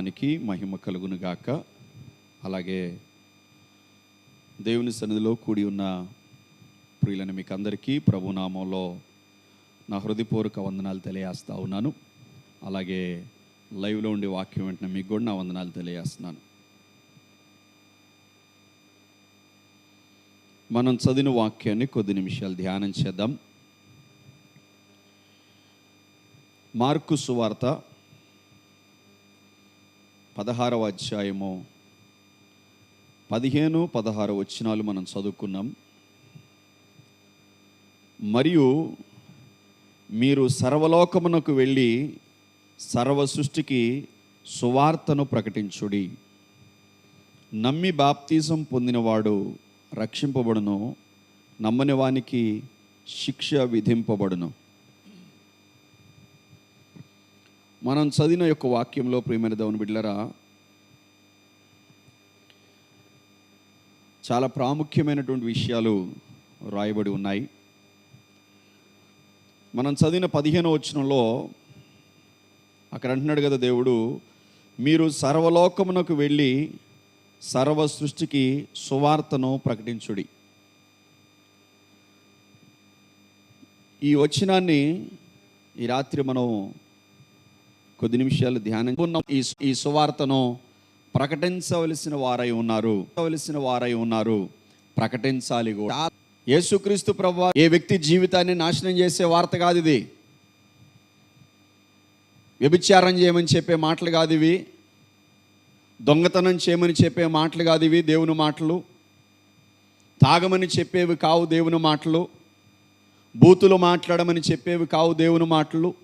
నామానికి మహిమ కలుగును గాక. అలాగే దేవుని సన్నిధిలో కూడి ఉన్న ప్రియులను మీకు అందరికీ ప్రభునామంలో నా హృదయపూర్వక వందనాలు తెలియజేస్తా ఉన్నాను. అలాగే లైవ్లో ఉండే వాక్యం వెంటనే మీకు కూడా నా వందనాలు తెలియజేస్తున్నాను. మనం చదివిన వాక్యాన్ని కొద్ది నిమిషాలు ధ్యానం చేద్దాం. మార్కు సువార్త పదహారవ అధ్యాయము. పదిహేను పదహారు వచ్చినాలు మనం చదువుకున్నాం. మరియు మీరు సర్వలోకమునకు వెళ్ళి సర్వ సృష్టికి సువార్తను ప్రకటించుడి. నమ్మి బాప్తీసం పొందినవాడు రక్షింపబడును నమ్మని వానికి శిక్ష విధింపబడును. మనం చదివిన యొక్క వాక్యంలో ప్రియమైన దేవుని బిడ్డలరా చాలా ప్రాముఖ్యమైనటువంటి విషయాలు రాయబడి ఉన్నాయి. మనం చదివిన పదిహేను వచనంలో అక్కడ అంటున్నాడు కదా దేవుడు మీరు సర్వలోకమునకు వెళ్ళి సర్వ సృష్టికి సువార్తను ప్రకటించుడి. ఈ వచనాన్ని ఈ రాత్రి మనం కొద్ది నిమిషాలు ధ్యానం ఉన్న ఈ ఈ సువార్తను ప్రకటించవలసిన వారై ఉన్నారు. వలసిన వారై ఉన్నారు. ప్రకటించాలి కూడా. యేసుక్రీస్తు ప్రభు ఏ వ్యక్తి జీవితాన్ని నాశనం చేసే వార్త కాదు ఇది. వ్యభిచారం చేయమని చెప్పే మాటలు కాదు ఇవి. దొంగతనం చేయమని చెప్పే మాటలు కాదు ఇవి దేవుని మాటలు. తాగమని చెప్పేవి కావు దేవుని మాటలు. బూతులు మాట్లాడమని చెప్పేవి కావు దేవుని మాటలు.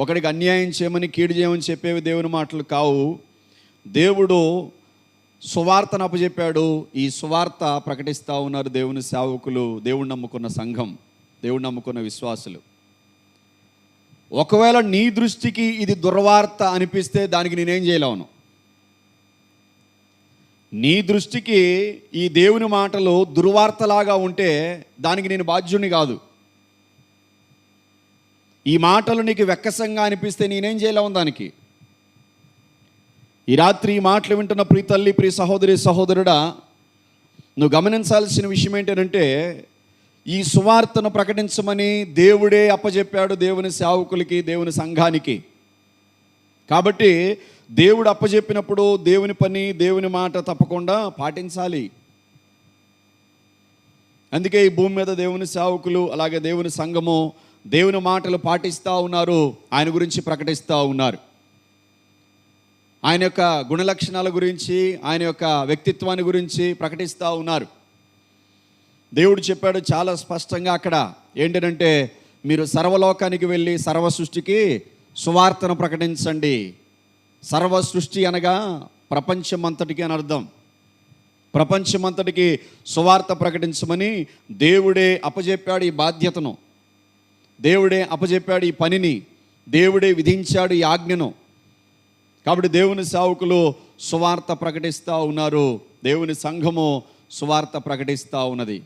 ఒకడికి అన్యాయం చేయమని కీడు చేయమని చెప్పేవి దేవుని మాటలు కావు. దేవుడు సువార్తను అప్పచెప్పాడు ఈ సువార్త ప్రకటిస్తూ ఉన్నారు దేవుని సేవకులు దేవుడు నమ్ముకున్న సంఘం దేవుడు నమ్ముకున్న విశ్వాసులు. ఒకవేళ నీ దృష్టికి ఇది దుర్వార్త అనిపిస్తే దానికి నేనేం చేయలేను. నీ దృష్టికి ఈ దేవుని మాటలు దుర్వార్తలాగా ఉంటే దానికి నేను బాధ్యుని కాదు. ఈ మాటలు నీకు వెక్కసంగా అనిపిస్తే నేనేం చేయలేము దానికి. ఈ రాత్రి ఈ మాటలు వింటున్న ప్రీ తల్లి ప్రీ సహోదరి సహోదరుడా నువ్వు గమనించాల్సిన విషయం ఏంటంటే ఈ సువార్తను ప్రకటించమని దేవుడే అప్పజెప్పాడు దేవుని సేవకులకి దేవుని సంఘానికి. కాబట్టి దేవుడు అప్పజెప్పినప్పుడు దేవుని పని దేవుని మాట తప్పకుండా పాటించాలి. అందుకే ఈ భూమి మీద దేవుని సేవకులు అలాగే దేవుని సంఘము దేవుని మాటలు పాటిస్తూ ఉన్నారు ఆయన గురించి ప్రకటిస్తూ ఉన్నారు. ఆయన యొక్క గుణలక్షణాల గురించి ఆయన యొక్క వ్యక్తిత్వాన్ని గురించి ప్రకటిస్తూ ఉన్నారు. దేవుడు చెప్పాడు చాలా స్పష్టంగా అక్కడ ఏంటంటే మీరు సర్వలోకానికి వెళ్ళి సర్వ సృష్టికి సువార్తను ప్రకటించండి. సర్వ సృష్టి అనగా ప్రపంచం అంతటికి అని అర్థం. ప్రపంచమంతటికి సువార్త ప్రకటించమని దేవుడే అప్పజెప్పాడు ఈ బాధ్యతను. దేవుడే అప్పచెప్పాడు ఈ పనిని. దేవుడే విధించాడు ఈ ఆజ్ఞను. కాబట్టి దేవుని సావుకులు సువార్త ప్రకటిస్తూ ఉన్నారు. దేవుని సంఘము సువార్త ప్రకటిస్తూ ఉన్నది.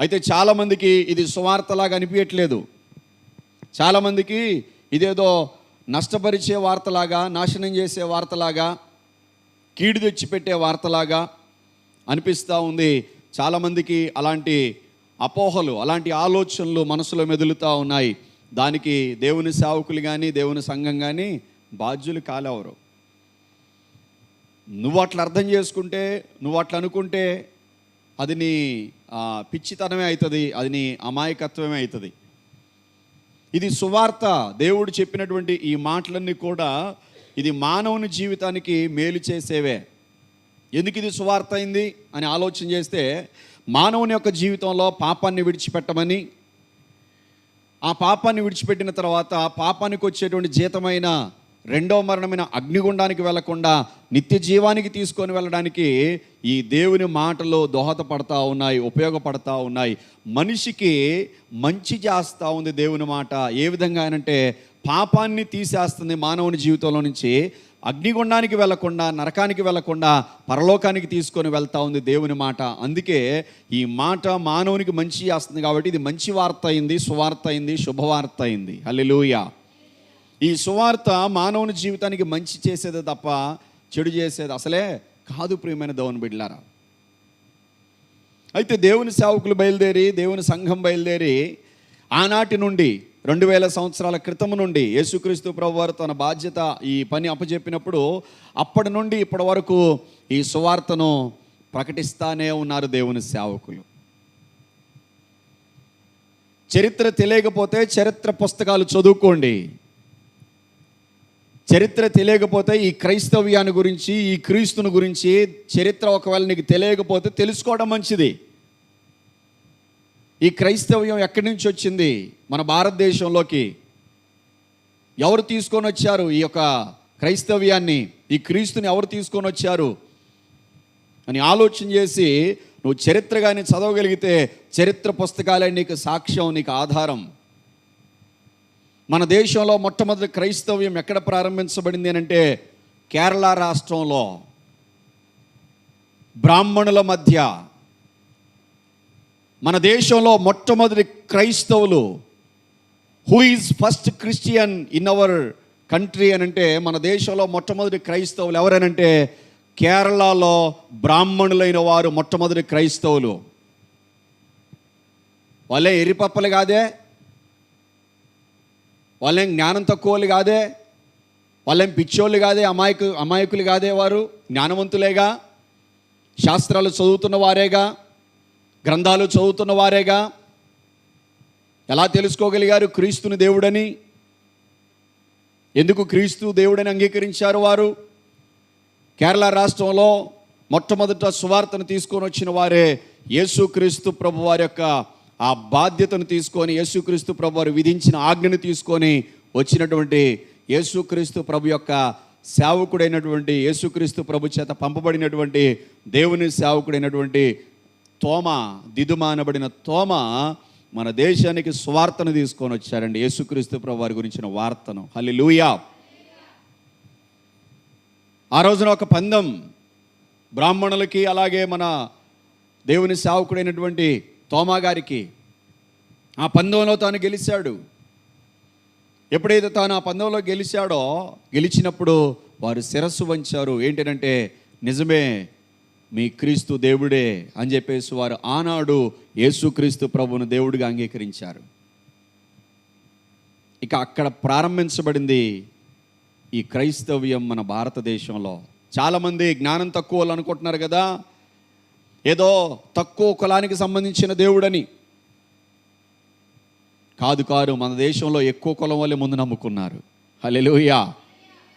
అయితే చాలామందికి ఇది సువార్తలాగా అనిపించట్లేదు చాలామందికి ఇదేదో నష్టపరిచే వార్తలాగా నాశనం చేసే వార్తలాగా కీడు తెచ్చిపెట్టే వార్తలాగా అనిపిస్తూ ఉంది. చాలామందికి అలాంటి అపోహలు అలాంటి ఆలోచనలు మనసులో మెదులుతూ ఉన్నాయి. దానికి దేవుని సేవకులు కానీ దేవుని సంఘం కానీ బాధ్యులు కాలేవరు? నువ్వు అట్లా అర్థం చేసుకుంటే నువ్వు అట్లా అనుకుంటే అది నీ పిచ్చితనమే అవుతుంది అది నీ అమాయకత్వమే అవుతుంది ఇది సువార్త దేవుడు చెప్పినటువంటి ఈ మాటలన్నీ కూడా ఇది మానవుని జీవితానికి మేలు చేసేవే. ఎందుకు ఇది సువార్త అయింది అని ఆలోచన చేస్తే మానవుని యొక్క జీవితంలో పాపాన్ని విడిచిపెట్టమని ఆ పాపాన్ని విడిచిపెట్టిన తర్వాత పాపానికి వచ్చేటువంటి జీతమైన రెండో మరణమైన అగ్నిగుండానికి వెళ్ళకుండా నిత్య జీవానికి తీసుకొని వెళ్ళడానికి ఈ దేవుని మాటలు దోహదపడతా ఉన్నాయి ఉపయోగపడతా ఉన్నాయి. మనిషికి మంచి చేస్తూ ఉంది దేవుని మాట. ఏ విధంగా అంటే పాపాన్ని తీసేస్తుంది మానవుని జీవితంలో నుంచి. అగ్నిగుండానికి వెళ్ళకుండా నరకానికి వెళ్ళకుండా పరలోకానికి తీసుకొని వెళ్తా ఉంది దేవుని మాట. అందుకే ఈ మాట మానవునికి మంచి చేస్తుంది కాబట్టి ఇది మంచి వార్త అయింది సువార్త అయింది శుభవార్త అయింది. హల్లెలూయా. ఈ సువార్త మానవుని జీవితానికి మంచి చేసేదే తప్ప చెడు చేసేది అసలే కాదు ప్రియమైన దౌని బిడ్లారా అయితే దేవుని సేవకులు బయలుదేరి దేవుని సంఘం బయలుదేరి ఆనాటి నుండి రెండు వేల సంవత్సరాల క్రితం నుండి యేసుక్రీస్తు ప్రభు వారు తన బాధ్యత ఈ పని అప్పచెప్పినప్పుడు అప్పటి నుండి ఇప్పటి వరకు ఈ సువార్తను ప్రకటిస్తానే ఉన్నారు దేవుని సేవకులు. చరిత్ర తెలియకపోతే చరిత్ర పుస్తకాలు చదువుకోండి. చరిత్ర తెలియకపోతే ఈ క్రైస్తవ్యాన్ని గురించి ఈ క్రీస్తుని గురించి చరిత్ర ఒకవేళ నీకు తెలియకపోతే తెలుసుకోవడం మంచిది. ఈ క్రైస్తవ్యం ఎక్కడి నుంచి వచ్చింది? మన భారతదేశంలోకి. ఎవరు తీసుకొని వచ్చారు ఈ యొక్క క్రైస్తవ్యాన్ని? ఈ క్రీస్తుని ఎవరు తీసుకొని వచ్చారు? అని ఆలోచన చేసి నువ్వు చరిత్ర కానీ చదవగలిగితే చరిత్ర పుస్తకాలే నీకు సాక్ష్యం నీకు ఆధారం. మన దేశంలో మొట్టమొదటి క్రైస్తవ్యం ఎక్కడ ప్రారంభించబడింది అంటే కేరళ రాష్ట్రంలో. బ్రాహ్మణుల మధ్య. మన దేశంలో మొట్టమొదటి క్రైస్తవులు who is first Christian in our country అని అంటే మన దేశంలో మొట్టమొదటి క్రైస్తవులు ఎవరనంటే కేరళలో బ్రాహ్మణులైన వారు మొట్టమొదటి క్రైస్తవులు. వాళ్ళే ఎరిపప్పలు కాదే వాళ్ళేం జ్ఞానం తక్కువలు కాదే వాళ్ళేం పిచ్చోళ్ళు కాదే అమాయకు అమాయకులు కాదే వారు జ్ఞానవంతులేగా శాస్త్రాలు చదువుతున్న వారేగా గ్రంథాలు చదువుతున్న వారేగా ఎలా తెలుసుకోగలిగారు క్రీస్తుని దేవుడని? ఎందుకు క్రీస్తు దేవుడని అంగీకరించారు వారు? కేరళ రాష్ట్రంలో మొట్టమొదట సువార్తను తీసుకొని వచ్చిన వారే యేసుక్రీస్తు ప్రభు వారి యొక్క ఆ బాధ్యతను తీసుకొని యేసుక్రీస్తు ప్రభు వారు విధించిన ఆజ్ఞను తీసుకొని వచ్చినటువంటి యేసుక్రీస్తు ప్రభు యొక్క సేవకుడైనటువంటి యేసుక్రీస్తు ప్రభు చేత పంపబడినటువంటి దేవుని సేవకుడైనటువంటి తోమ దిదుమానబడిన తోమ మన దేశానికి స్వార్థను తీసుకొని వచ్చారండి. యేసుక్రీస్తు ప్రభు వారి గురించిన వార్తను. హల్లెలూయా. ఆ రోజున ఒక పందెం బ్రాహ్మణులకి అలాగే మన దేవుని సేవకుడైనటువంటి తోమా గారికి ఆ పందెంలో తాను గెలిచాడు. ఎప్పుడైతే తాను ఆ పందెంలో గెలిచాడో గెలిచినప్పుడు వారు శిరస్సు వంచారు. ఏంటంటే నిజమే మీ క్రీస్తు దేవుడే అని చెప్పేసి వారు ఆనాడు యేసుక్రీస్తు ప్రభును దేవుడిగా అంగీకరించారు. ఇక అక్కడ ప్రారంభించబడింది ఈ క్రైస్తవ్యం మన భారతదేశంలో. చాలామంది జ్ఞానం తక్కువ అనుకుంటున్నారు కదా ఏదో తక్కువ కులానికి సంబంధించిన దేవుడని. కాదు కాదు మన దేశంలో ఎక్కువ కులం వాళ్ళే ముందు నమ్ముకున్నారు. హల్లెలూయా!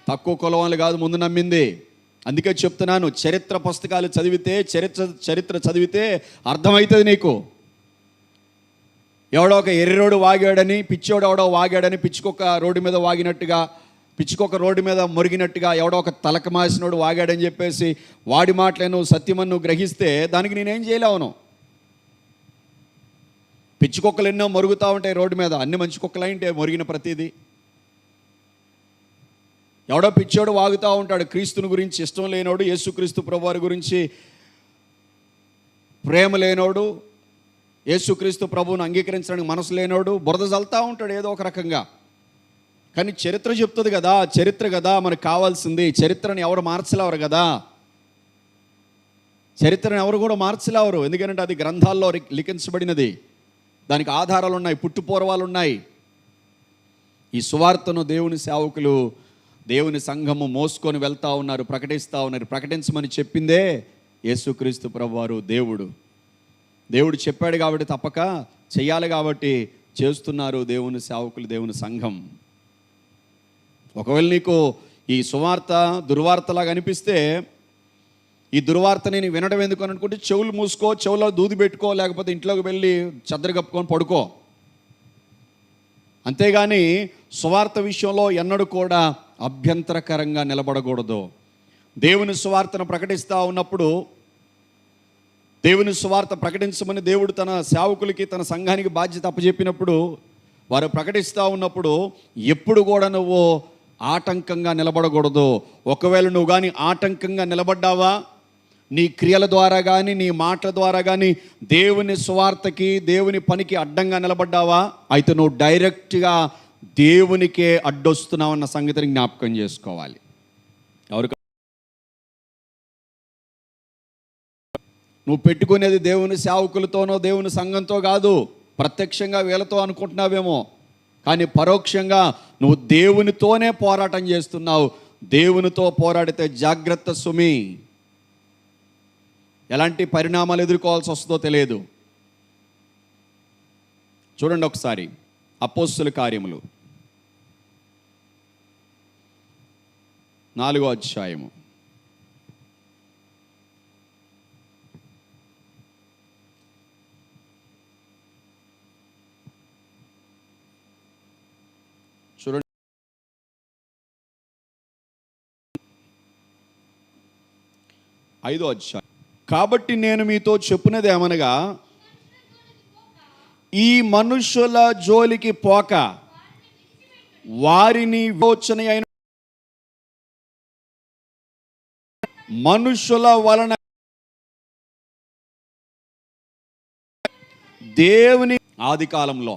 తక్కువ కులం వాళ్ళు కాదు ముందు నమ్మింది. అందుకే చెప్తున్నాను చరిత్ర పుస్తకాలు చదివితే చరిత్ర చరిత్ర చదివితే అర్థమవుతుంది నీకు. ఎవడో ఒక ఎర్రోడు వాగాడని పిచ్చోడు ఎవడో వాగాడని పిచ్చుకొక రోడ్డు మీద వాగినట్టుగా పిచ్చుకొక రోడ్డు మీద మురిగినట్టుగా ఎవడో ఒక తలక మాసినోడు వాగాడని చెప్పేసి వాడి మాటలను సత్యమన్ను గ్రహిస్తే దానికి నేనేం చేయలేవను పిచ్చుకొక్కలు ఎన్నో మరుగుతూ ఉంటాయి రోడ్డు మీద అన్ని మంచి కుక్కలు కుక్కలైంటే మురిగిన ప్రతిదీ. ఎవడో పిచ్చోడు వాగుతూ ఉంటాడు. క్రీస్తుని గురించి ఇష్టం లేనోడు యేసుక్రీస్తు ప్రభువారి గురించి ప్రేమ లేనోడు యేసుక్రీస్తు ప్రభువును అంగీకరించడానికి మనసు లేనోడు బురద చల్లుతూ ఉంటాడు ఏదో ఒక రకంగా. కానీ చరిత్ర చెప్తుంది కదా చరిత్ర కదా మనకు కావాల్సింది. చరిత్రను ఎవరు మార్చలేవరు కదా. చరిత్రను ఎవరు కూడా మార్చలేవరు. ఎందుకంటే అది గ్రంథాల్లో లిఖించబడినది. దానికి ఆధారాలు ఉన్నాయి పుట్టుపూర్వాలు ఉన్నాయి ఈ సువార్తను దేవుని సేవకులు దేవుని సంఘము మోసుకొని వెళ్తా ఉన్నారు ప్రకటిస్తూ ఉన్నారు. ప్రకటించమని చెప్పిందే యేసుక్రీస్తు ప్రభువారు దేవుడు. దేవుడు చెప్పాడు కాబట్టి తప్పక చేయాలి కాబట్టి చేస్తున్నారు దేవుని సేవకులు దేవుని సంఘం. ఒకవేళ నీకు ఈ సువార్త దుర్వార్తలాగా అనిపిస్తే ఈ దుర్వార్త నేను వినడం ఎందుకు అని అనుకుంటే చెవులు మూసుకో చెవులో దూది పెట్టుకో లేకపోతే ఇంట్లోకి వెళ్ళి చద్దరు కప్పుకొని పడుకో. అంతేగాని సువార్త విషయంలో ఎన్నడూ కూడా అభ్యంతరకరంగా నిలబడకూడదు. దేవుని సువార్తను ప్రకటిస్తూ ఉన్నప్పుడు దేవుని సువార్త ప్రకటించమని దేవుడు తన సేవకులకి తన సంఘానికి బాధ్యత అప్పచెప్పినప్పుడు వారు ప్రకటిస్తూ ఉన్నప్పుడు ఎప్పుడు కూడా నువ్వు ఆటంకంగా నిలబడకూడదు. ఒకవేళ నువ్వు కానీ ఆటంకంగా నిలబడ్డావా? నీ క్రియల ద్వారా కానీ నీ మాటల ద్వారా కానీ దేవుని సువార్తకి దేవుని పనికి అడ్డంగా నిలబడ్డావా? అయితే నువ్వు డైరెక్ట్గా దేవునికే అడ్డొస్తున్నామన్న సంగతిని జ్ఞాపకం చేసుకోవాలి. ఎవరు నువ్వు పెట్టుకునేది దేవుని సేవకులతోనో దేవుని సంఘంతో కాదు ప్రత్యక్షంగా వీళ్ళతో అనుకుంటున్నావేమో. కానీ పరోక్షంగా నువ్వు దేవునితోనే పోరాటం చేస్తున్నావు. దేవునితో పోరాడితే జాగ్రత్త సుమి. ఎలాంటి పరిణామాలు ఎదుర్కోవాల్సి వస్తుందో తెలియదు. చూడండి ఒకసారి. అపోస్తుల కార్యములు. నాలుగో అధ్యాయము. చూడండి. ఐదో అధ్యాయం. కాబట్టి నేను మీతో చెప్పినది ఏమనగా ఈ మనుషుల జోలికి పోక వారిని విమోచన అయిన మనుషుల వలన దేవుని ఆది కాలంలో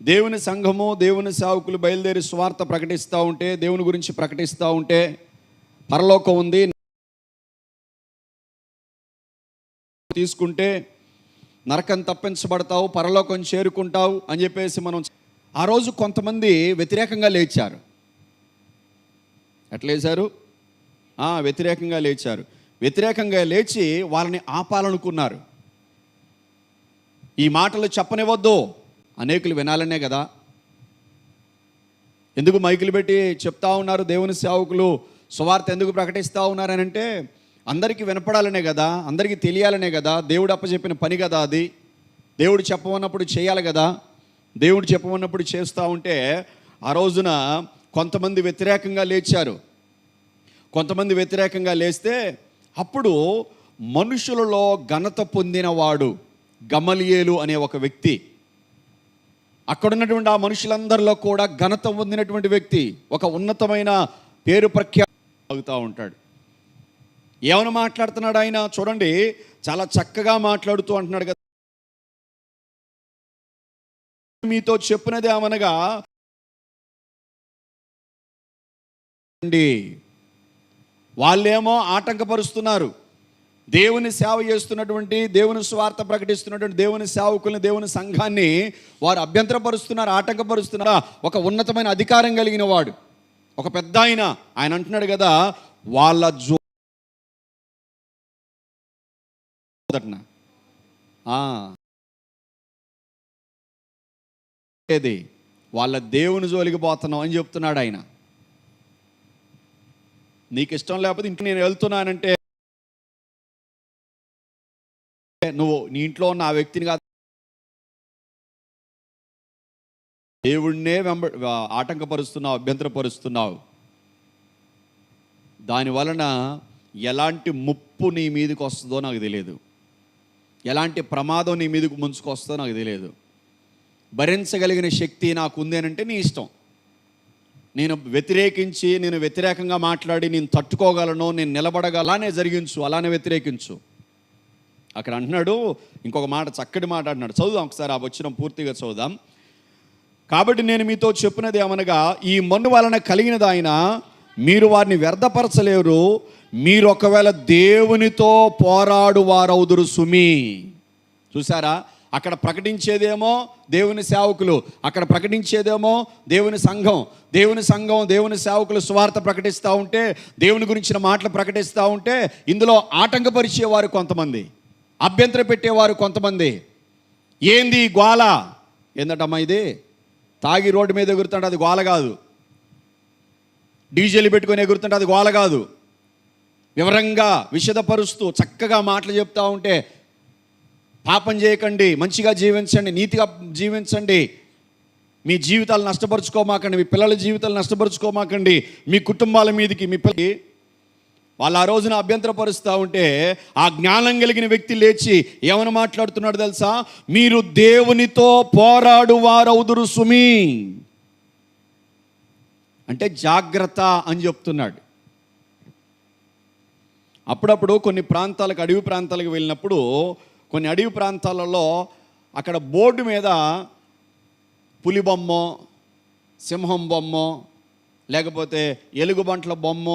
దేవుని సంఘము దేవుని సేవకులు బయలుదేరి స్వార్థ ప్రకటిస్తూ ఉంటే దేవుని గురించి ప్రకటిస్తూ ఉంటే పరలోకం ఉంది. తీసుకుంటే నరకం తప్పించబడతావు పరలోకం చేరుకుంటావు అని చెప్పేసి మనం ఆ రోజు కొంతమంది వ్యతిరేకంగా లేచారు. ఎట్లా లేచారు? వ్యతిరేకంగా లేచారు. వ్యతిరేకంగా లేచి వాళ్ళని ఆపాలనుకున్నారు. ఈ మాటలు చెప్పనివ్వద్దు. అనేకులు వినాలనే కదా. ఎందుకు మైకులు పెట్టి చెప్తా ఉన్నారు దేవుని సేవకులు? సువార్త ఎందుకు ప్రకటిస్తూ ఉన్నారని అంటే అందరికీ వినపడాలనే కదా అందరికీ తెలియాలనే కదా దేవుడు అప్పచెప్పిన పని కదా అది. దేవుడు చెప్పమన్నప్పుడు చేయాలి కదా దేవుడు చెప్పమన్నప్పుడు చేస్తూ ఉంటే ఆ రోజున కొంతమంది వ్యతిరేకంగా లేచారు. కొంతమంది వ్యతిరేకంగా లేస్తే అప్పుడు మనుషులలో ఘనత పొందినవాడు గమలియేలు అనే ఒక వ్యక్తి. అక్కడున్నటువంటి ఆ మనుషులందరిలో కూడా ఘనత పొందినటువంటి వ్యక్తి ఒక ఉన్నతమైన పేరు ప్రఖ్యాత ఉంటాడు. ఏమైనా మాట్లాడుతున్నాడు ఆయన? చూడండి చాలా చక్కగా మాట్లాడుతూ అంటున్నాడు కదా. మీతో చెప్పినది ఏమనగా వాళ్ళేమో ఆటంకపరుస్తున్నారు. దేవుని సేవ చేస్తున్నటువంటి దేవుని స్వార్థ ప్రకటిస్తున్నటువంటి దేవుని సేవకుల్ని దేవుని సంఘాన్ని వారు అభ్యంతరపరుస్తున్నారు ఆటంకపరుస్తున్నారు. ఒక ఉన్నతమైన అధికారం కలిగిన వాడు. ఒక పెద్ద ఆయన. ఆయన అంటున్నాడు కదా వాళ్ళ జో మొదటన. ఏది? వాళ్ళ దేవుని జోలికి పోతున్నాం అని చెప్తున్నాడు ఆయన. నీకు ఇష్టం లేకపోతే ఇంటికి నేను వెళ్తున్నానంటే నువ్వు నీ ఇంట్లో ఉన్న ఆ వ్యక్తిని కాదు. దేవుడినే వెంబ ఆటంకపరుస్తున్నావు అభ్యంతరపరుస్తున్నావు. దాని వలన ఎలాంటి ముప్పు నీ మీదకి వస్తుందో నాకు తెలియదు. ఎలాంటి ప్రమాదం నీ మీదకు ముంచుకొస్తుందో నాకు తెలియదు. భరించగలిగిన శక్తి నాకు ఉంది అని అంటే నీ ఇష్టం. నేను వ్యతిరేకించి నేను వ్యతిరేకంగా మాట్లాడి నేను తట్టుకోగలను నేను నిలబడగల అలానే జరిగించు అలానే వ్యతిరేకించు. అక్కడ అంటున్నాడు ఇంకొక మాట చక్కటి మాట అంటున్నాడు. చదువుదాం ఒకసారి ఆ వచ్చిన పూర్తిగా చదువుదాం. కాబట్టి నేను మీతో చెప్పినది ఏమనగా ఈ మన్ను వలన కలిగినది ఆయన మీరు వారిని వ్యర్థపరచలేరు మీరు ఒకవేళ దేవునితో పోరాడు వారవుదురు సుమి. చూసారా అక్కడ ప్రకటించేదేమో దేవుని సేవకులు అక్కడ ప్రకటించేదేమో దేవుని సంఘం. దేవుని సంఘం దేవుని సేవకులు స్వార్థ ప్రకటిస్తూ ఉంటే దేవుని గురించిన మాటలు ప్రకటిస్తూ ఉంటే ఇందులో ఆటంకపరిచేవారు కొంతమంది అభ్యంతర పెట్టేవారు కొంతమంది. ఏంది ఈ ఏందటమ్మా ఇది? తాగి రోడ్డు మీద ఎగురుతుంటే అది గోల కాదు. డీజేలు పెట్టుకొని ఎగురుతుంటే అది గోల కాదు. వివరంగా విషదపరుస్తూ చక్కగా మాటలు చెప్తా ఉంటే పాపం చేయకండి మంచిగా జీవించండి నీతిగా జీవించండి. మీ జీవితాలు నష్టపరుచుకోమాకండి మీ పిల్లల జీవితాలు నష్టపరుచుకోమాకండి మీ కుటుంబాల మీదకి మీ పిల్లకి వాళ్ళు ఆ రోజున అభ్యంతరపరుస్తూ ఉంటే ఆ జ్ఞానం కలిగిన వ్యక్తి లేచి ఏమని మాట్లాడుతున్నాడు తెలుసా? మీరు దేవునితో పోరాడు వారవుదురు సుమి. అంటే జాగ్రత్త అని చెప్తున్నాడు. అప్పుడప్పుడు కొన్ని ప్రాంతాలకు అడవి ప్రాంతాలకు వెళ్ళినప్పుడు కొన్ని అడవి ప్రాంతాలలో అక్కడ బోర్డు మీద పులి బొమ్మ సింహం బొమ్మ లేకపోతే ఎలుగుబంట్ల బొమ్మ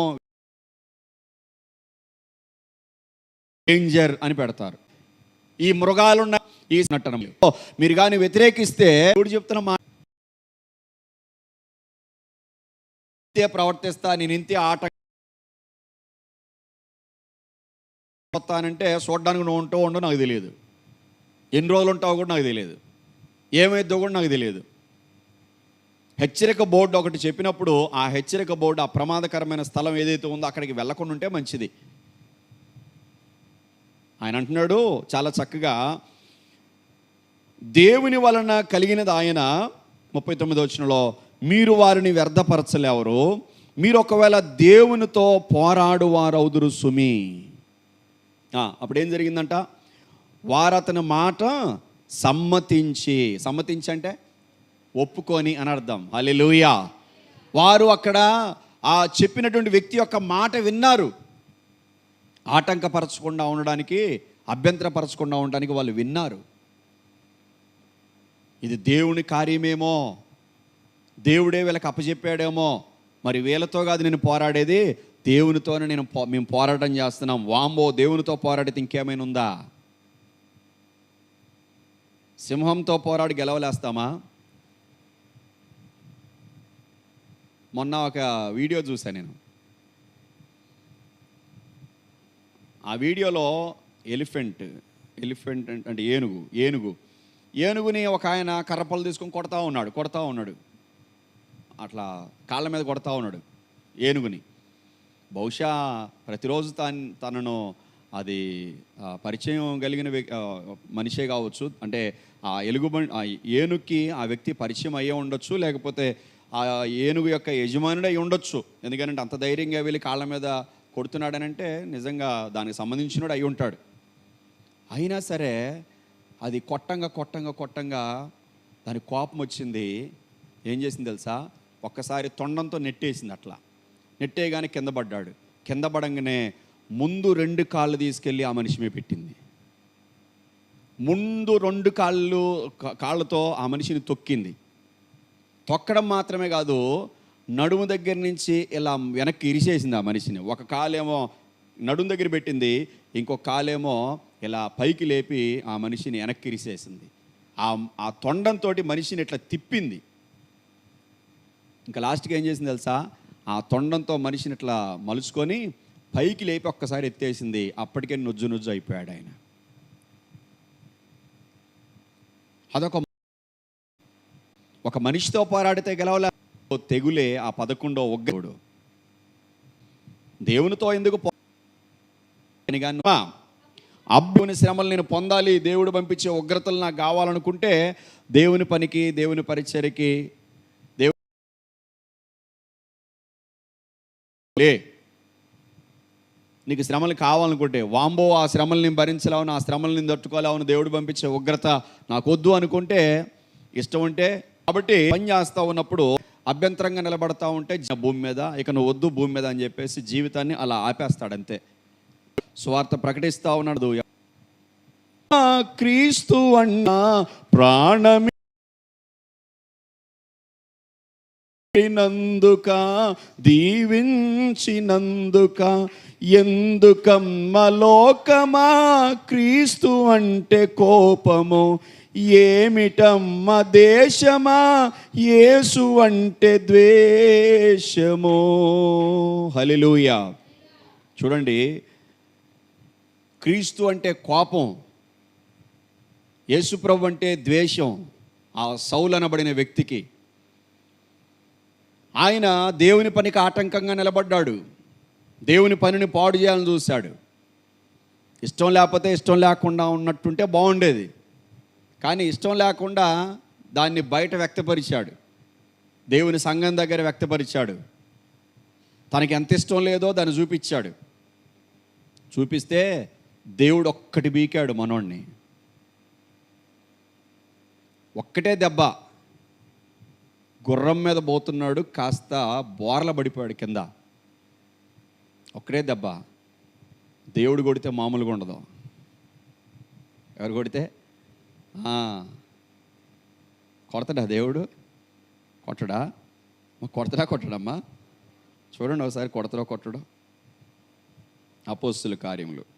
డేంజర్ అని పెడతారు. ఈ మృగాలున్న ఈ నట్టనం మీరు కానీ వ్యతిరేకిస్తే ఇప్పుడు చెప్తున్న మా ప్రవర్తిస్తా నేను ఇంతే ఆట వస్తానంటే చూడడానికి నువ్వు ఉంటావు ఉండో నాకు తెలియదు. ఎన్ని రోజులు ఉంటావో కూడా నాకు తెలియదు. ఏమైద్దో కూడా నాకు తెలియదు. హెచ్చరిక బోర్డు ఒకటి చెప్పినప్పుడు ఆ హెచ్చరిక బోర్డు ఆ ప్రమాదకరమైన స్థలం ఏదైతే ఉందో అక్కడికి వెళ్ళకుండా ఉంటే మంచిది. ఆయన అంటున్నాడు చాలా చక్కగా దేవుని వలన కలిగినది ఆయన ముప్పై తొమ్మిది వచ్చినలో మీరు వారిని వ్యర్థపరచలేవరు. మీరు ఒకవేళ దేవునితో పోరాడువారవుదురు సుమి. అప్పుడు ఏం జరిగిందంట? వారు అతని మాట సమ్మతించి సమ్మతించి అంటే ఒప్పుకొని అని అర్థం. అలెలుయా వారు అక్కడ ఆ చెప్పినటువంటి వ్యక్తి యొక్క మాట విన్నారు. ఆటంకపరచకుండా ఉండడానికి అభ్యంతరపరచకుండా ఉండడానికి వాళ్ళు విన్నారు. ఇది దేవుని కార్యమేమో? దేవుడే వీళ్ళకి అప్పచెప్పాడేమో మరి వీళ్ళతో కాదు నేను పోరాడేది. దేవునితోనే నేను పో- మేము పోరాటం చేస్తున్నాం. వాంబో దేవునితో పోరాడితే ఇంకేమైనా ఉందా? సింహంతో పోరాడి గెలవలేస్తామా? మొన్న ఒక వీడియో చూశాను నేను. ఆ వీడియోలో ఎలిఫెంట్ ఎలిఫెంట్ అంటే ఏనుగు ఏనుగు. ఏనుగుని ఒక ఆయన కర్రపళ్ళు తీసుకొని కొడతా ఉన్నాడు కొడతా ఉన్నాడు. అట్లా కాళ్ళ మీద కొడతా ఉన్నాడు ఏనుగుని. బహుశా ప్రతిరోజు తన తనను అది పరిచయం కలిగిన వ్యక్- మనిషే కావచ్చు. అంటే ఆ ఎలుగుబడి ఆ ఏనుగుకి ఆ వ్యక్తి పరిచయం అయ్యే ఉండొచ్చు లేకపోతే ఆ ఏనుగు యొక్క యజమానుడు ఉండొచ్చు. ఎందుకంటే అంత ధైర్యంగా వెళ్ళి కాళ్ళ మీద కొడుతున్నాడనంటే నిజంగా దానికి సంబంధించినోడు అయి ఉంటాడు. అయినా సరే అది కొట్టంగా కొట్టంగా కొట్టంగా దాని కోపం వచ్చింది. ఏం చేసింది తెలుసా? ఒక్కసారి తొండంతో నెట్టేసింది అట్లా. నెట్టేయగానే కింద పడ్డాడు. కింద పడంగానే ముందు రెండు కాళ్ళు తీసుకెళ్ళి ఆ మనిషి మీద పెట్టింది. ముందు రెండు కాళ్ళు కాళ్ళతో ఆ మనిషిని తొక్కింది. తొక్కడం మాత్రమే కాదు నడుము దగ్గర నుంచి ఇలా వెనక్కి ఇరిసేసింది ఆ మనిషిని. ఒక కాలేమో నడుము దగ్గర పెట్టింది ఇంకొక కాలేమో ఇలా పైకి లేపి ఆ మనిషిని వెనక్కి ఇరిసేసింది. ఆ ఆ తొండంతో మనిషిని ఇట్లా తిప్పింది. ఇంకా లాస్ట్కి ఏం చేసింది తెలుసా? ఆ తొండంతో మనిషిని ఇట్లా మలుచుకొని పైకి లేపి ఒక్కసారి ఎత్తేసింది. అప్పటికే నుజ్జు నుజ్జు అయిపోయాడు ఆయన. అదొక ఒక మనిషితో పోరాడితే గెలవలే. ఓ తెగులే ఆ పదకొండో ఒగ్గడు దేవునితో ఎందుకు అబ్బుని శ్రమలు నేను పొందాలి దేవుడు పంపించే ఉగ్రతలు నాకు కావాలనుకుంటే దేవుని పనికి దేవుని పరిచయకి లే నీకు శ్రమలు కావాలనుకుంటే వాంబో ఆ శ్రమల్ని భరించలేవు ఆ శ్రమల్ని నేను దేవుడు పంపించే ఉగ్రత నాకు వద్దు అనుకుంటే ఇష్టం ఉంటే కాబట్టి పని చేస్తా ఉన్నప్పుడు అభ్యంతరంగా నిలబడతా ఉంటే భూమి మీద ఇక నువ్వు వద్దు భూమి మీద అని చెప్పేసి జీవితాన్ని అలా ఆపేస్తాడు అంతే స్వార్థ ప్రకటిస్తా ఉన్నాడు. క్రీస్తు అన్న ప్రాణమి నందుక దీవించినందుక ఎందుకమ్మ లోకమా క్రీస్తు అంటే కోపము? ఏమిటమ్మ దేశమా? యేసు అంటే ద్వేషము. హలిలుయా చూడండి క్రీస్తు అంటే కోపం యేసుప్రభు అంటే ద్వేషం ఆ సౌలు అనబడిన వ్యక్తికి. ఆయన దేవుని పనికి ఆటంకంగా నిలబడ్డాడు. దేవుని పనిని పాడు చేయాలని చూశాడు. ఇష్టం లేకపోతే ఇష్టం లేకుండా ఉన్నట్టుంటే బాగుండేది. కానీ ఇష్టం లేకుండా దాన్ని బయట వ్యక్తపరిచాడు. దేవుని సంఘం దగ్గర వ్యక్తపరిచాడు. తనకి ఎంత ఇష్టం లేదో దాన్ని చూపించాడు. చూపిస్తే దేవుడు ఒక్కటి బీకాడు మనోణ్ణి ఒక్కటే దెబ్బ. గుర్రం మీద పోతున్నాడు కాస్త బోర్ల పడిపోయాడు కింద. ఒక్కడే దెబ్బ. దేవుడు కొడితే మామూలుగా ఉండదు. ఎవరు కొడితే? కొడతడా కొడతాడా దేవుడు? కొట్టడా? కొడతడా కొట్టడమ్మా? చూడండి ఒకసారి కొడతలో కొట్టడం. అపోస్తుల కార్యములు.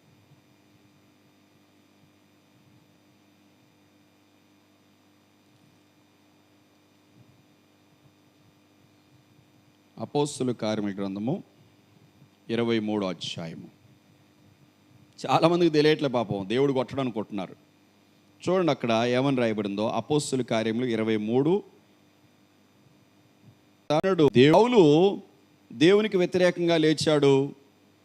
అపోస్తుల కార్యముల గ్రంథము ఇరవై మూడో అధ్యాయము. చాలామందికి తెలియట్లే పాపం దేవుడు కొట్టడం అనుకుంటున్నారు చూడండి అక్కడ ఏమని రాయబడిందో అపోస్తుల కార్యములు ఇరవై మూడు. దేవులు దేవునికి వ్యతిరేకంగా లేచాడు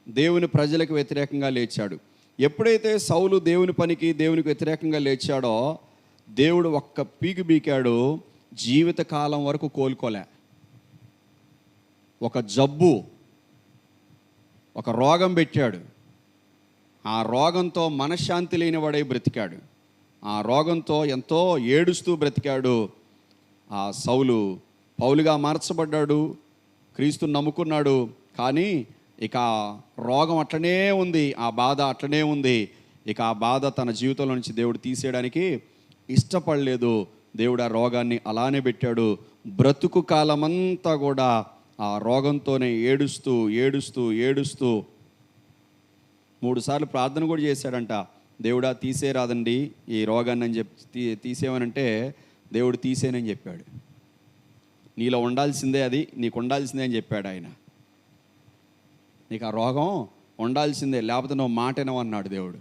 దేవుని ప్రజలకు వ్యతిరేకంగా లేచాడు. ఎప్పుడైతే సౌలు దేవుని పనికి దేవునికి వ్యతిరేకంగా లేచాడో దేవుడు ఒక్క పీకి బీకాడు జీవితకాలం వరకు కోలుకోలే. ఒక జబ్బు ఒక రోగం పెట్టాడు. ఆ రోగంతో మనశ్శాంతి లేనివాడై బ్రతికాడు. ఆ రోగంతో ఎంతో ఏడుస్తూ బ్రతికాడు. ఆ సౌలు పౌలుగా మార్చబడ్డాడు క్రీస్తు నమ్ముకున్నాడు. కానీ ఇక రోగం అట్లనే ఉంది ఆ బాధ అట్లనే ఉంది. ఇక ఆ బాధ తన జీవితంలో నుంచి దేవుడు తీసేయడానికి ఇష్టపడలేదు. దేవుడు ఆ రోగాన్ని అలానే పెట్టాడు. బ్రతుకు కాలమంతా కూడా ఆ రోగంతోనే ఏడుస్తూ ఏడుస్తూ ఏడుస్తూ మూడు సార్లు ప్రార్థన కూడా చేశాడంట. దేవుడా తీసేరాదండి ఈ రోగాన్ని అని చెప్పి తీ తీసేయమనంటే దేవుడు తీసేనని చెప్పాడు. నీలో ఉండాల్సిందే అది నీకు ఉండాల్సిందే అని చెప్పాడు ఆయన. నీకు ఆ రోగం ఉండాల్సిందే లేకపోతే నువ్వు మాట వినవు అన్నాడు దేవుడు.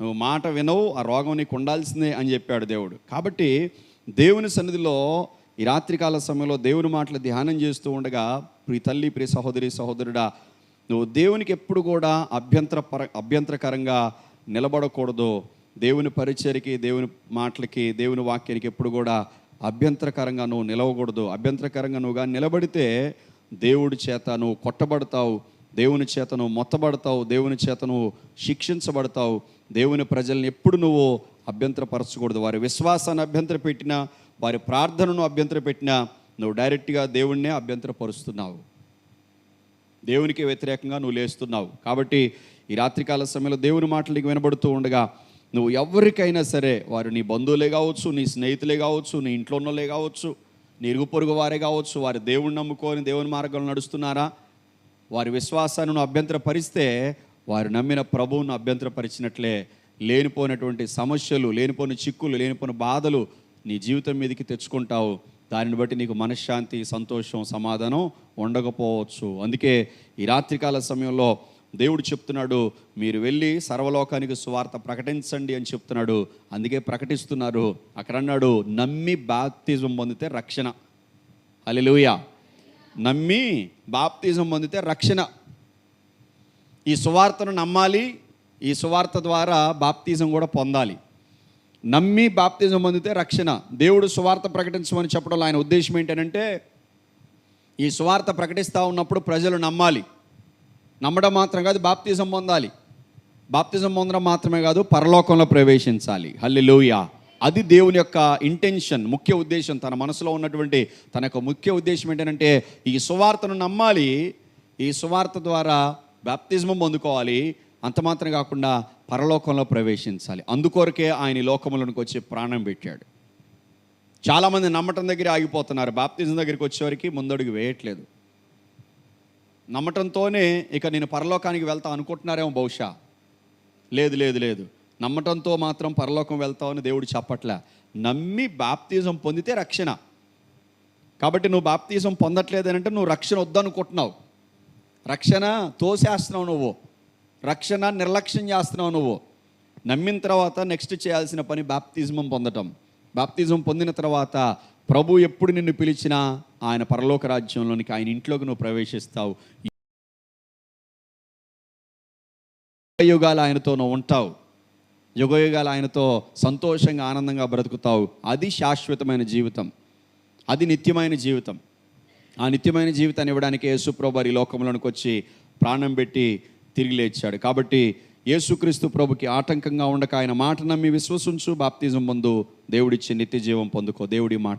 నువ్వు మాట వినవు ఆ రోగం నీకు ఉండాల్సిందే అని చెప్పాడు దేవుడు. కాబట్టి దేవుని సన్నిధిలో ఈ రాత్రికాల సమయంలో దేవుని మాటలు ధ్యానం చేస్తూ ఉండగా ప్రియ తల్లి ప్రియ సహోదరి సహోదరుడా నువ్వు దేవునికి ఎప్పుడు కూడా అభ్యంతర పర అభ్యంతరకరంగా నిలబడకూడదు. దేవుని పరిచయకి దేవుని మాటలకి దేవుని వాక్యానికి ఎప్పుడు కూడా అభ్యంతరకరంగా నువ్వు నిలవకూడదు. అభ్యంతరకరంగా నువ్వుగా నిలబడితే దేవుడి చేత నువ్వు కొట్టబడతావు. దేవుని చేత నువ్వు మొత్తబడతావు. దేవుని చేత నువ్వు శిక్షించబడతావు. దేవుని ప్రజల్ని ఎప్పుడు నువ్వు అభ్యంతరపరచకూడదు. వారి విశ్వాసాన్ని అభ్యంతర పెట్టినా వారి ప్రార్థనను అభ్యంతర పెట్టినా నువ్వు డైరెక్ట్గా దేవుణ్ణే అభ్యంతరపరుస్తున్నావు. దేవునికి వ్యతిరేకంగా నువ్వు లేస్తున్నావు. కాబట్టి ఈ రాత్రికాల సమయంలో దేవుని మాటలు నీకు వినబడుతూ ఉండగా నువ్వు ఎవరికైనా సరే వారు నీ బంధువులే కావచ్చు నీ స్నేహితులే కావచ్చు నీ ఇంట్లో ఉన్నోళ్ళే కావచ్చు నీ ఇరుగు పొరుగు వారే కావచ్చు వారి దేవుణ్ణి నమ్ముకొని దేవుని మార్గంలో నడుస్తున్నారా? వారి విశ్వాసాన్ని నువ్వు అభ్యంతరపరిస్తే వారు నమ్మిన ప్రభువును అభ్యంతరపరిచినట్లే లేనిపోయినటువంటి సమస్యలు లేనిపోయిన చిక్కులు లేనిపోయిన బాధలు నీ జీవితం మీదకి తెచ్చుకుంటావు. దానిని బట్టి నీకు మనశ్శాంతి సంతోషం సమాధానం ఉండకపోవచ్చు. అందుకే ఈ రాత్రికాల సమయంలో దేవుడు చెప్తున్నాడు మీరు వెళ్ళి సర్వలోకానికి సువార్త ప్రకటించండి అని చెప్తున్నాడు. అందుకే ప్రకటిస్తున్నారు. అక్కడ అన్నాడు నమ్మి బాప్తిజం పొందితే రక్షణ. అలెలుయ నమ్మి బాప్తిజం పొందితే రక్షణ. ఈ సువార్తను నమ్మాలి ఈ సువార్త ద్వారా బాప్తిజం కూడా పొందాలి. నమ్మి బాప్తిజం పొందితే రక్షణ. దేవుడు సువార్త ప్రకటించమని చెప్పడంలో ఆయన ఉద్దేశం ఏంటంటే ఈ సువార్త ప్రకటిస్తూ ఉన్నప్పుడు ప్రజలు నమ్మాలి. నమ్మడం మాత్రం కాదు బాప్తిజం పొందాలి. బాప్తిజం పొందడం మాత్రమే కాదు పరలోకంలో ప్రవేశించాలి. హల్లెలూయా. అది దేవుని యొక్క ఇంటెన్షన్ ముఖ్య ఉద్దేశం. తన మనసులో ఉన్నటువంటి తన యొక్క ముఖ్య ఉద్దేశం ఏంటంటే ఈ సువార్తను నమ్మాలి. ఈ సువార్త ద్వారా బాప్తిజమం పొందుకోవాలి. అంత మాత్రం కాకుండా పరలోకంలో ప్రవేశించాలి. అందుకొరకే ఆయన లోకములకు వచ్చి ప్రాణం పెట్టాడు. చాలామంది నమ్మటం దగ్గర ఆగిపోతున్నారు. బాప్తిజం దగ్గరికి వచ్చేవరకు ముందడుగు వేయట్లేదు. నమ్మటంతోనే ఇక నేను పరలోకానికి వెళ్తా అనుకుంటున్నారేమో బహుశా. లేదు లేదు లేదు. నమ్మటంతో మాత్రం పరలోకం వెళ్తావని దేవుడు చెప్పట్లే. నమ్మి బాప్తిజం పొందితే రక్షణ. కాబట్టి నువ్వు బాప్తిజం పొందట్లేదనంటే నువ్వు రక్షణ వద్దనుకుంటున్నావు. రక్షణ తోసేస్తున్నావు నువ్వు. రక్షణ నిర్లక్ష్యం చేస్తున్నావు నువ్వు. నమ్మిన తర్వాత నెక్స్ట్ చేయాల్సిన పని బాప్తిజమం పొందటం. బాప్తిజం పొందిన తర్వాత ప్రభు ఎప్పుడు నిన్ను పిలిచినా ఆయన పరలోక రాజ్యంలోనికి ఆయన ఇంట్లోకి నువ్వు ప్రవేశిస్తావు. యుగాలు ఆయనతో నువ్వు ఉంటావు. యుగయుగాలు ఆయనతో సంతోషంగా ఆనందంగా బ్రతుకుతావు. అది శాశ్వతమైన జీవితం. అది నిత్యమైన జీవితం. ఆ నిత్యమైన జీవితాన్ని ఇవ్వడానికి యేసుప్రభు ఈ లోకంలోనికి వచ్చి ప్రాణం పెట్టి తిరిగి లేచాడు. కాబట్టి యేసుక్రీస్తు ప్రభుకి ఆటంకంగా ఉండక ఆయన మాట నమ్మి విశ్వసించు బాప్తిజం పొందు దేవుడిచ్చే నిత్య జీవం పొందుకో. దేవుడి మాట